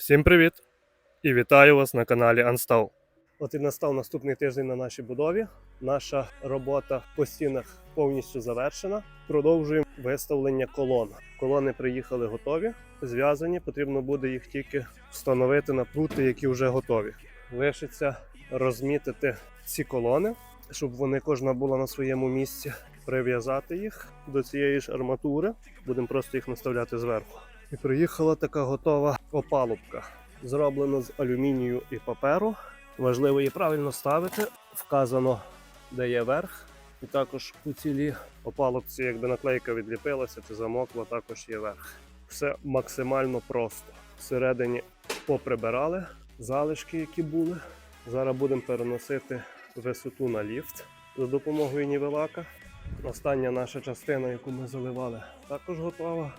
Всім привіт! І вітаю вас на каналі Анстав. От і настав наступний тиждень на нашій будові. Наша робота по стінах повністю завершена. Продовжуємо виставлення колон. Колони приїхали готові, зв'язані. Потрібно буде їх тільки встановити на прути, які вже готові. Лишиться розмітити ці колони, щоб вони кожна була на своєму місці. Прив'язати їх до цієї ж арматури. Будемо просто їх наставляти зверху. І приїхала така готова опалубка. Зроблена з алюмінію і паперу. Важливо її правильно ставити. Вказано, де є верх. І також у цілій опалубці, якби наклейка відліпилася чи замокла, також є верх. Все максимально просто. Всередині поприбирали залишки, які були. Зараз будемо переносити висоту на ліфт за допомогою нівелака. Остання наша частина, яку ми заливали, також готова.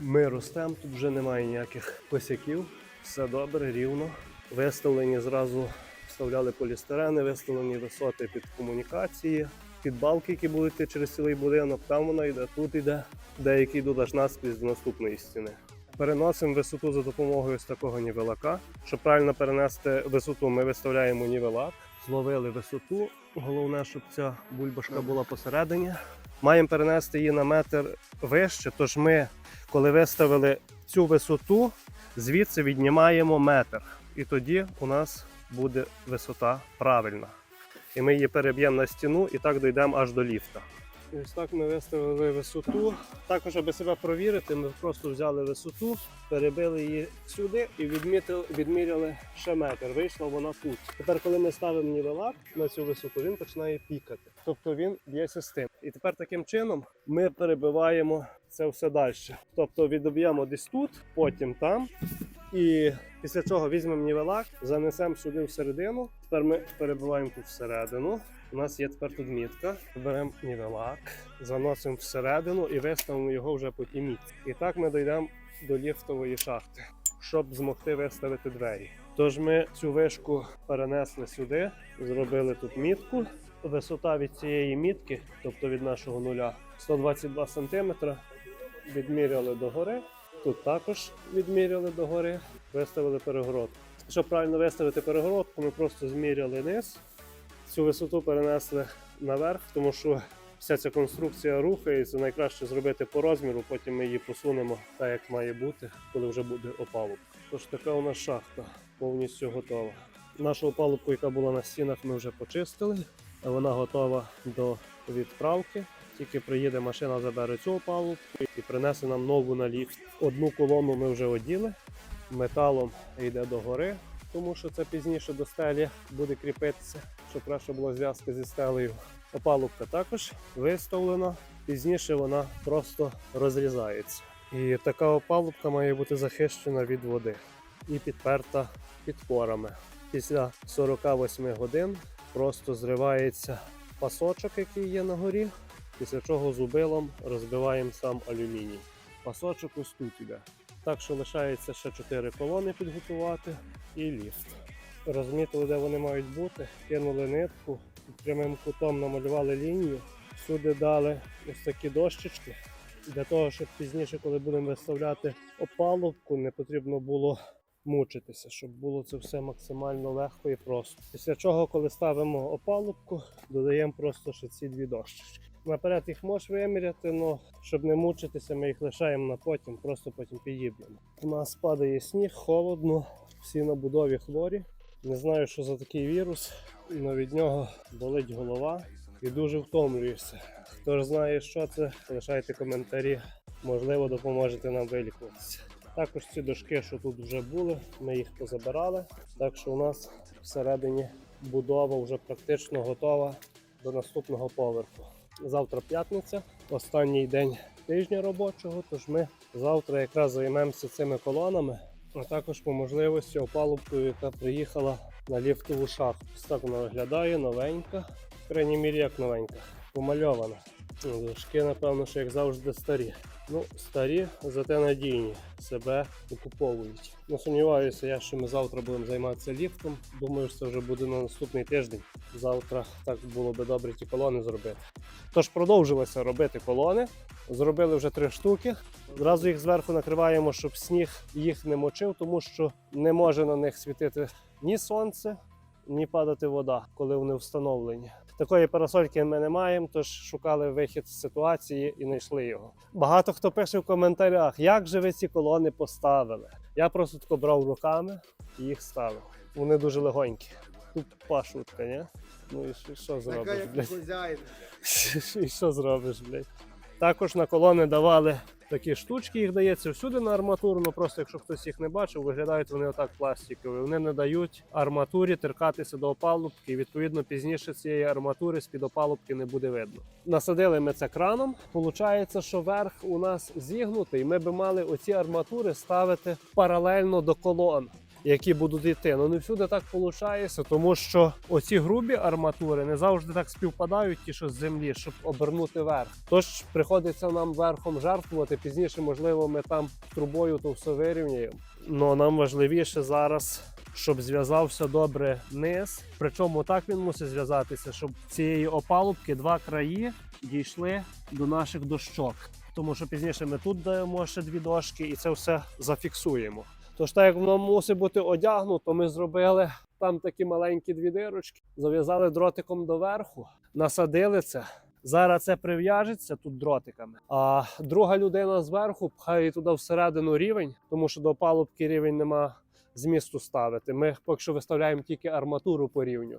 Ми ростемо, тут вже немає ніяких косяків. Все добре, рівно. Виставлені зразу вставляли полістирени, виставлені висоти під комунікації, під балки, які будуть йти через цілий будинок. Там вона йде, тут йде. Деякі йдуть аж наскрізь до наступної стіни. Переносимо висоту за допомогою ось такого нівелака. Щоб правильно перенести висоту, ми виставляємо нівелак, зловили висоту. Головне, щоб ця бульбашка була посередині. Маємо перенести її на метр вище, тож ми коли виставили цю висоту, звідси віднімаємо метр. І тоді у нас буде висота правильна. І ми її переб'ємо на стіну і так дійдемо аж до ліфта. Ось так ми виставили висоту. Також, аби себе провірити, ми просто взяли висоту, перебили її сюди і відмітили, відміряли ще метр. Вийшла вона тут. Тепер, коли ми ставимо нівелак на цю висоту, він починає пікати. Тобто він з тим. І тепер таким чином ми перебиваємо це все далі. Тобто відоб'ємо десь тут, потім там. І після цього візьмемо нівелак, занесемо сюди всередину. Тепер ми перебиваємо тут всередину. У нас є тепер тут мітка. Беремо нівелак, заносимо всередину і виставимо його вже по тій мітці. І так ми дійдемо до ліфтової шахти, щоб змогти виставити двері. Тож ми цю вишку перенесли сюди, зробили тут мітку. Висота від цієї мітки, тобто від нашого нуля, 122 см. Відміряли догори. Тут також відміряли догори, виставили перегородку. Щоб правильно виставити перегородку, ми просто зміряли низ. Цю висоту перенесли наверх, тому що вся ця конструкція рухається. Найкраще зробити по розміру, потім ми її посунемо так, як має бути, коли вже буде опалубка. Тож така у нас шахта повністю готова. Нашу опалубку, яка була на стінах, ми вже почистили. Вона готова до відправки. Тільки приїде машина, забере цю опалубку і принесе нам нову на ліфт. Одну колону ми вже оділи, металом йде до гори, тому що це пізніше до стелі буде кріпитися, щоб краще була зв'язка зі стелею. Опалубка також виставлена. Пізніше вона просто розрізається. І така опалубка має бути захищена від води і підперта підпорами. Після 48 годин просто зривається пасочок, який є на горі, після чого зубилом розбиваємо сам алюміній. Пасочок ось тут іде. Так що лишається ще 4 колони підготувати і ліфт. Розмітили, де вони мають бути, кинули нитку, прямим кутом намалювали лінію. Сюди дали ось такі дощечки. Для того, щоб пізніше, коли будемо виставляти опалубку, не потрібно було мучитися, щоб було це все максимально легко і просто. Після чого, коли ставимо опалубку, додаємо просто ще ці дві дощечки. Наперед їх можеш виміряти, але щоб не мучитися, ми їх лишаємо на потім, просто потім підіб'ємо. У нас падає сніг, холодно, всі на будові хворі. Не знаю, що за такий вірус, але від нього болить голова і дуже втомлюєшся. Хто ж знає, що це, лишайте коментарі. Можливо, допоможете нам вилікуватися. Також ці дошки, що тут вже були, ми їх позабирали. Так що у нас всередині будова вже практично готова до наступного поверху. Завтра п'ятниця, останній день тижня робочого. Тож ми завтра якраз займемося цими колонами, а також по можливості опалубкою, яка приїхала на ліфтову шахту. Ось так вона виглядає, новенька. В крайній мірі як новенька. помальована. Ну, напевно, що як завжди старі. Ну, старі, зате надійні, себе окуповують. Не сумніваюся, я, що ми завтра будемо займатися ліфтом. Думаю, що це вже буде на наступний тиждень. Завтра так було би добре ті колони зробити. Тож продовжилося робити колони. Зробили вже три штуки. Зразу їх зверху накриваємо, щоб сніг їх не мочив, тому що не може на них світити ні сонце, ні падати вода, коли вони встановлені. Такої парасольки ми не маємо, тож шукали вихід з ситуації і знайшли його. Багато хто пише в коментарях, як же ви ці колони поставили. Я просто тако брав руками і їх ставив. Вони дуже легонькі. Тупа шутка, ні? Ну і що, зробиш, блядь? І що зробиш, блядь? Також на колони давали такі штучки, їх дається всюди на арматуру. Ну просто якщо хтось їх не бачив, виглядають вони отак пластикові. Вони не дають арматурі теркатися до опалубки. І відповідно пізніше цієї арматури з під опалубки не буде видно. Насадили ми це краном. Получається, що верх у нас зігнутий. Ми би мали оці арматури ставити паралельно до колон які будуть йти. Ну не всюди так виходить, тому що оці грубі арматури не завжди так співпадають, ті, що з землі, щоб обернути верх. Тож приходиться нам верхом жертвувати. Пізніше, можливо, ми там трубою то все вирівняємо. Ну нам важливіше зараз. Щоб зв'язався добре низ, причому так він мусить зв'язатися, щоб цієї опалубки два краї дійшли до наших дощок. Тому що пізніше ми тут даємо ще дві дошки і це все зафіксуємо. Тож так як воно мусить бути одягнуто, ми зробили там такі маленькі дві дирочки, зав'язали дротиком доверху, насадили це. Зараз це прив'яжеться тут дротиками. А друга людина зверху пхає туди всередину рівень, тому що до палубки рівень нема змісту ставити. Ми поки що виставляємо тільки арматуру по рівню.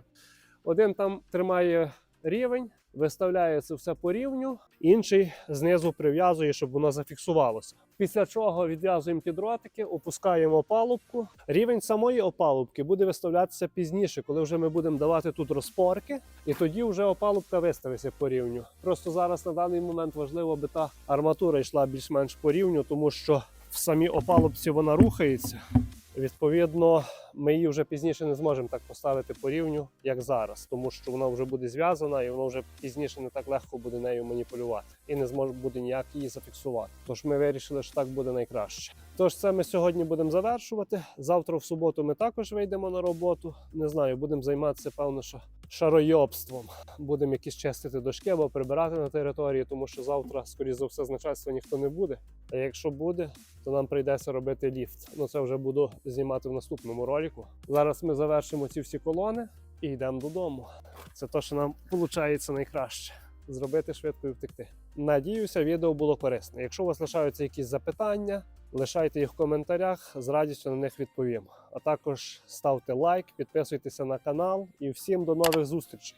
Один там тримає рівень, виставляє це все по рівню, інший знизу прив'язує, щоб воно зафіксувалося. Після чого відв'язуємо ті дротики, опускаємо опалубку. Рівень самої опалубки буде виставлятися пізніше, коли вже ми будемо давати тут розпорки, і тоді вже опалубка виставиться по рівню. Просто зараз на даний момент важливо, аби та арматура йшла більш-менш по рівню, тому що в самій опалубці вона рухається. Відповідно, ми її вже пізніше не зможемо так поставити по рівню, як зараз, тому що вона вже буде зв'язана і воно вже пізніше не так легко буде нею маніпулювати і не зможе буде ніяк її зафіксувати. Тож ми вирішили, що так буде найкраще. Тож це ми сьогодні будемо завершувати. Завтра в суботу ми також вийдемо на роботу. Не знаю, будемо займатися певно, що шаройобством. Будемо якісь чистити дошки або прибирати на території, тому що завтра, скоріш за все, з начальства ніхто не буде. А якщо буде, то нам прийдеться робити ліфт. Ну це вже буду знімати в наступному ролику. Зараз ми завершимо ці всі колони і йдемо додому. Це те, що нам виходить найкраще. Зробити швидко і втекти. Надіюся, відео було корисне. Якщо у вас лишаються якісь запитання, лишайте їх в коментарях, з радістю на них відповім. А також ставте лайк, підписуйтеся на канал і всім до нових зустрічей.